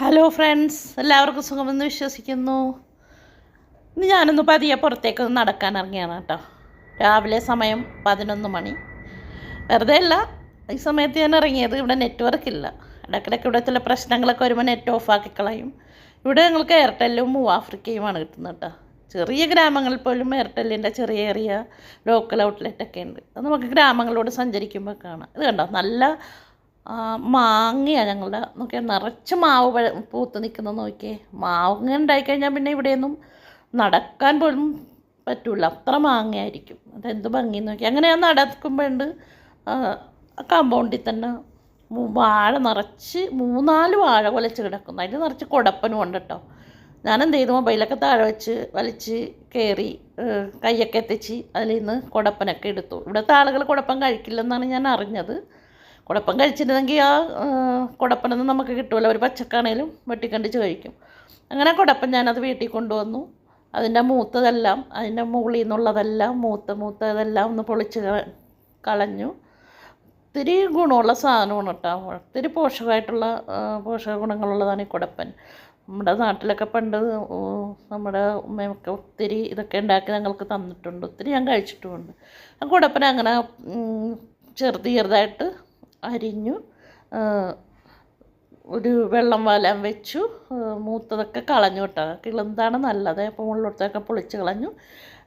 Hello friends എല്ലാവർക്കും സുഖമെന്ന് വിശ്വസിക്കുന്നു. ഇന്ന് ഞാനൊന്ന് പതിയെ പുറത്തേക്ക് നടക്കാൻ ഇറങ്ങിയാണ് കേട്ടോ. രാവിലെ സമയം പതിനൊന്ന് മണി. വെറുതെ അല്ല ഈ സമയത്ത് ഞാൻ ഇറങ്ങിയത് ഇവിടെ നെറ്റ്വർക്ക് ഇല്ല. ഇടയ്ക്കിടയ്ക്ക് ഇവിടെ ചില പ്രശ്നങ്ങളൊക്കെ വരുമ്പോൾ നെറ്റ് ഓഫ് ആക്കി കളയും. ഇവിടെ ഞങ്ങൾക്ക് എയർടെല്ലും മൂവാഫ്രിക്കയുമാണ് കിട്ടുന്നത് കേട്ടോ. ചെറിയ ഗ്രാമങ്ങളിൽ പോലും എയർടെല്ലിന്റെ ചെറിയ ചെറിയ ലോക്കൽ ഔട്ട്ലെറ്റ് ഒക്കെ ഉണ്ട്. അത് നമുക്ക് ഗ്രാമങ്ങളിലൂടെ സഞ്ചരിക്കുമ്പോൾ കാണാം. ഇത് കണ്ടോ? നല്ല മാങ്ങയാണ് ഞങ്ങളുടെ. നോക്കിയാൽ നിറച്ച് മാവ് പൂത്ത് നിൽക്കുന്നത് നോക്കിയേ. മാങ്ങ ഉണ്ടായിക്കഴിഞ്ഞാൽ പിന്നെ ഇവിടെയൊന്നും നടക്കാൻ പോലും പറ്റുള്ളൂ അത്ര മാങ്ങയായിരിക്കും. അതെന്ത് ഭംഗി നോക്കി അങ്ങനെ ഞാൻ നടക്കുമ്പോഴുണ്ട് കമ്പൗണ്ടിൽ തന്നെ വാഴ നിറച്ച് മൂന്നാൽ വാഴ കൊലച്ച് കിടക്കുന്നു. അതിൽ നിറച്ച് കുടപ്പനും ഉണ്ട് കേട്ടോ. ഞാൻ ചെയ്തു മൊബൈലൊക്കെ താഴെ വെച്ച് വലിച്ച് കയറി കൈയൊക്കെ എത്തിച്ച് അതിൽ നിന്ന് കുടപ്പനൊക്കെ എടുത്തു. ഇവിടുത്തെ ആളുകൾ കുടപ്പൻ കഴിക്കില്ലെന്നാണ് ഞാൻ അറിഞ്ഞത്. കുടപ്പൻ കഴിച്ചിരുന്നെങ്കിൽ ആ കുഴപ്പനൊന്നും നമുക്ക് കിട്ടുമല്ലോ ഒരു പച്ചക്കാണേലും വെട്ടിക്കണ്ടിച്ച് കഴിക്കും. അങ്ങനെ കുഴപ്പം ഞാനത് വീട്ടിൽ കൊണ്ടുവന്നു. അതിന്റെ മൂത്തതെല്ലാം അതിന്റെ മുകളിൽ നിന്നുള്ളതെല്ലാം മൂത്ത മൂത്തതെല്ലാം ഒന്ന് പൊളിച്ച് കളഞ്ഞു. ഒത്തിരി ഗുണമുള്ള സാധനമാണ് കേട്ടോ. ഒത്തിരി പോഷകമായിട്ടുള്ള പോഷക ഗുണങ്ങളുള്ളതാണ് ഈ കുടപ്പൻ. നമ്മുടെ നാട്ടിലൊക്കെ പണ്ട് നമ്മുടെ ഉമ്മയൊക്കെ ഒത്തിരി ഇതൊക്കെ ഉണ്ടാക്കി ഞങ്ങൾക്ക് തന്നിട്ടുണ്ട്. ഒത്തിരി ഞാൻ കഴിച്ചിട്ടുമുണ്ട്. ആ കുടപ്പൻ അങ്ങനെ ചെറുത് ചെറുതായിട്ട് അരിഞ്ഞു ഒരു വെള്ളം വാലാൻ വെച്ചു മൂത്തതൊക്കെ കളഞ്ഞു കേട്ടോ. കിളന്താണ് നല്ലത്. അപ്പോൾ മുകളിലോട്ടൊക്കെ പൊളിച്ച് കളഞ്ഞു.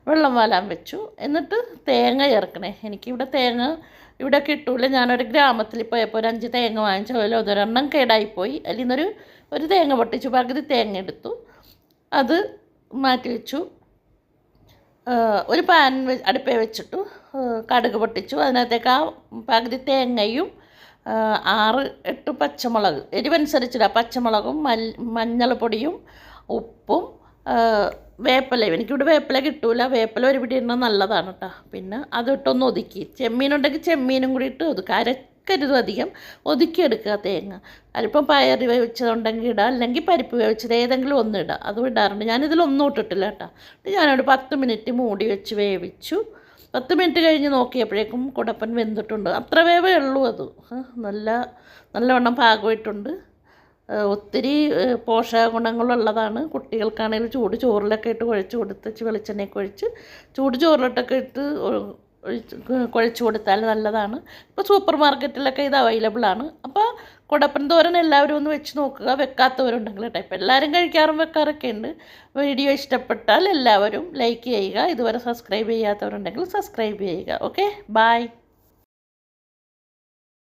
വെള്ളം വാലാൻ വെച്ചു. എന്നിട്ട് തേങ്ങ ചേർക്കണേ. എനിക്കിവിടെ തേങ്ങ ഇവിടെ കിട്ടൂല. ഞാനൊരു ഗ്രാമത്തിൽ പോയപ്പോൾ ഒരു അഞ്ച് തേങ്ങ വാങ്ങിച്ചു. അതൊരെണ്ണം കേടായിപ്പോയി. അതിൽ നിന്നൊരു ഒരു തേങ്ങ പൊട്ടിച്ചു. പകുതി തേങ്ങ എടുത്തു. അത് മാറ്റി വെച്ചു. ഒരു പാൻ അടുപ്പേ വെച്ചിട്ടു. കടുക് പൊട്ടിച്ചു. അതിനകത്തേക്ക് ആ പകുതി തേങ്ങയും ആറ് എട്ട് പച്ചമുളക്. എരിവനുസരിച്ചില്ല പച്ചമുളകും മൽ മഞ്ഞൾപ്പൊടിയും ഉപ്പും വേപ്പിലയും. എനിക്കിവിടെ വേപ്പില കിട്ടൂല. വേപ്പില ഒരു പിടി ഇടുന്നത് നല്ലതാണ് കേട്ടോ പിന്നെ അതിട്ടൊന്ന് ഒതുക്കി. ചെമ്മീനുണ്ടെങ്കിൽ ചെമ്മീനും കൂടി ഇട്ട് ഒതുക്കുക. അരക്കരുത് അധികം. ഒതുക്കിയെടുക്കുക തേങ്ങ. അതിപ്പം പയർ വേവിച്ചതുണ്ടെങ്കിൽ ഇടാം. അല്ലെങ്കിൽ പരിപ്പ് വേവിച്ചത് ഏതെങ്കിലും ഒന്ന് ഇടാം. അതും ഇടാറുണ്ട്. ഞാനിതിലൊന്നും ഇട്ടിട്ടില്ല കേട്ടോ ഞാനൊരു പത്ത് മിനിറ്റ് മൂടി വെച്ച് വേവിച്ചു. പത്ത് മിനിറ്റ് കഴിഞ്ഞ് നോക്കിയപ്പോഴേക്കും കുടപ്പൻ വെന്തിട്ടുണ്ട്. അത്ര വേവേ ഉള്ളൂ അത്. നല്ല നല്ലവണ്ണം പാകമായിട്ടുണ്ട്. ഒത്തിരി ആ, പോഷക ഗുണങ്ങളുള്ളതാണ് കുട്ടികൾക്കാണെങ്കിലും ചൂട് ചോറിലൊക്കെ ഇട്ട് കുഴച്ച് കൊടുത്ത് വെളിച്ചെണ്ണയൊക്കെ ഒഴിച്ച് ചൂട് ചോറിലിട്ടൊക്കെ ഇട്ട് ഒഴിച്ച് കൊടുത്താൽ നല്ലതാണ്. ഇപ്പോൾ സൂപ്പർ മാർക്കറ്റിലൊക്കെ ഇത് അവൈലബിൾ ആണ്. അപ്പോൾ കുടപ്പൻ തോരൻ എല്ലാവരും ഒന്ന് വെച്ച് നോക്കുക. വെക്കാത്തവരുണ്ടെങ്കിൽ കേട്ടോ. ഇപ്പോൾ എല്ലാവരും കഴിക്കാറും വെക്കാറൊക്കെ ഉണ്ട്. വീഡിയോ ഇഷ്ടപ്പെട്ടാൽ എല്ലാവരും ലൈക്ക് ചെയ്യുക. ഇതുവരെ സബ്സ്ക്രൈബ് ചെയ്യാത്തവരുണ്ടെങ്കിൽ സബ്സ്ക്രൈബ് ചെയ്യുക. Okay bye